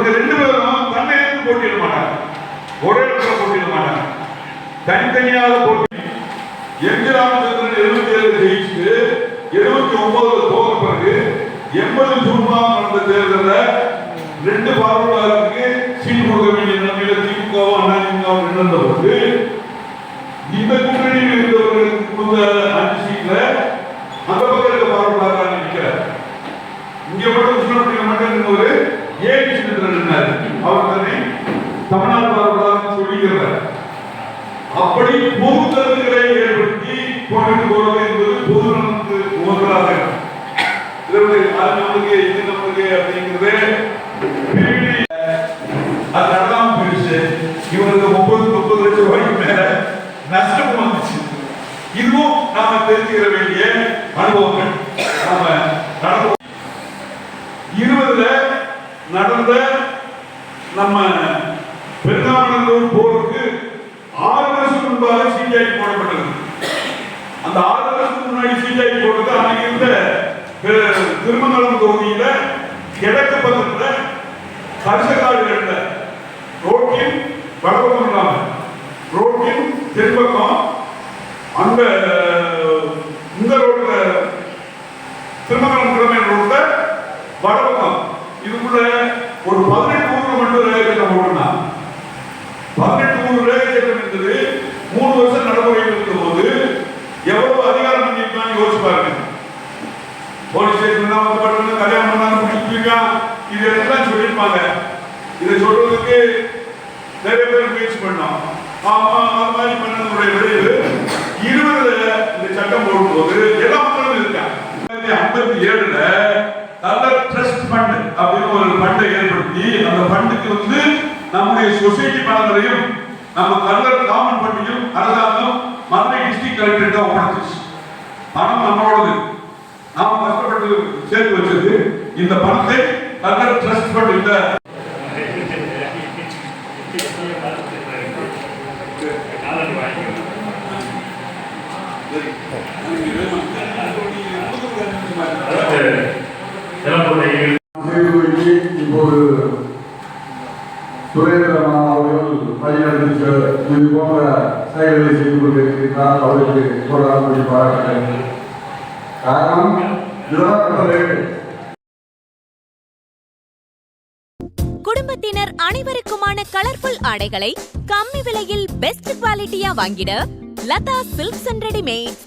இவங்க ரெண்டு பேரும் தன்னையிலிருந்து போட்டியிட மாட்டாங்க. ஒரே இடத்துல போட்டியிட மாட்டாங்க. தனித்தனியாக போட்டி. எம்ஜி ராமச்சந்திரன் எழுபத்தி ஏழு ஜெயிச்சுட்டு எழுபத்தி ஒன்பதுல தோற்ற பிறகு எண்பது ஜூன்மாம் நடந்த தேர்தலில் ரெண்டு பார்வையாளருக்கு சீட் கொடுக்க வேண்டிய நிலைமையில திமுக அண்ணா இருந்த போது இந்த கூட்டணியில் இருந்தவர்களுக்கு கொடுத்த அஞ்சு சீட்ல அந்த பக்கம் இருக்க பார்வையாளர் நிற்கிறார் இங்க மட்டும் மட்டும் ஒரு அப்படி பொது கருத்துக்களை ஏற்படுத்தி கொண்டு போவது என்பது பொது நமக்கு ஒன்றாக இருக்கும். இதனுடைய அது நம்மளுக்கு இது நம்மளுக்கு அப்படிங்கிறது பிரிவினை அது நடக்காம போயிடுச்சு. இவருக்கு முப்பது முப்பது லட்சம் ரூபாய்க்கு மேல நஷ்டம் வந்துச்சு. இதுவும் நாம தெரிஞ்சுக்கிற வேண்டிய அனுபவங்கள். நாம நடந்து இருபதுல நடந்த நம்ம கொடுத்து போட்டது திருமங்கலம் தொகுதியில கிழக்கு பக்கத்துல கரிசக்காடு இருந்த ரோட்டின் வடபக்கம் இல்லாம ரோட்டின் தென்பக்கம் அந்த இந்த ரோட்ல திருமங்கலம் கிழமை ரோட்ல வடபக்கம் இதுக்குள்ள ஒரு பதினெட்டு ஊர்ல மட்டும் ரயில் திட்டம் யோசிச்சு பாருங்க. போலீஸ் ஸ்டேஷன் தான் வந்து பட்டு கல்யாணம் பண்ணாங்க முடிச்சிருக்கான் இது எல்லாம் சொல்லியிருப்பாங்க. இதை சொல்றதுக்கு நிறைய பேர் முயற்சி பண்ணோம். ஆமா அது மாதிரி பண்ணதுடைய விளைவு இருபதுல இந்த சட்டம் போடும்போது எல்லா மக்களும் இருக்காங்க. ஐம்பத்தி ஏழுல கலர் ட்ரஸ்ட் ஃபண்ட் அப்படின்னு ஒரு ஃபண்டை ஏற்படுத்தி அந்த ஃபண்டுக்கு வந்து நம்முடைய சொசைட்டி பணங்களையும் நம்ம கல்லர் காமன் ஃபண்டையும் அரசாங்கம் மதுரை டிஸ்ட்ரிக்ட் கலெக்டரேட்டா ஒப்படைச்சிச்சு பணம் நம்மளோடது நாம கஷ்டப்பட்டு சேர்த்து வச்சது இந்த பணத்தை கல்லர் ட்ரஸ்ட் ஃபண்ட் இந்த செய்திக்கு சுரேந்திரநாத் அவர்கள் வழிநடத்தி இது போன்ற செயல்களை செய்து கொண்டிருக்கிறார் அவருக்கு போராடக்கூடிய பாராட்டுகிறேன். காரணம் இதுதான் குடும்பத்தினர் அனைவருக்குமான கலர்ஃபுல் ஆடைகளை கம்மி விலையில் பெஸ்ட் குவாலிட்டியா வாங்கிட லதா சில்க்ஸ் அண்ட் ரெடிமேட்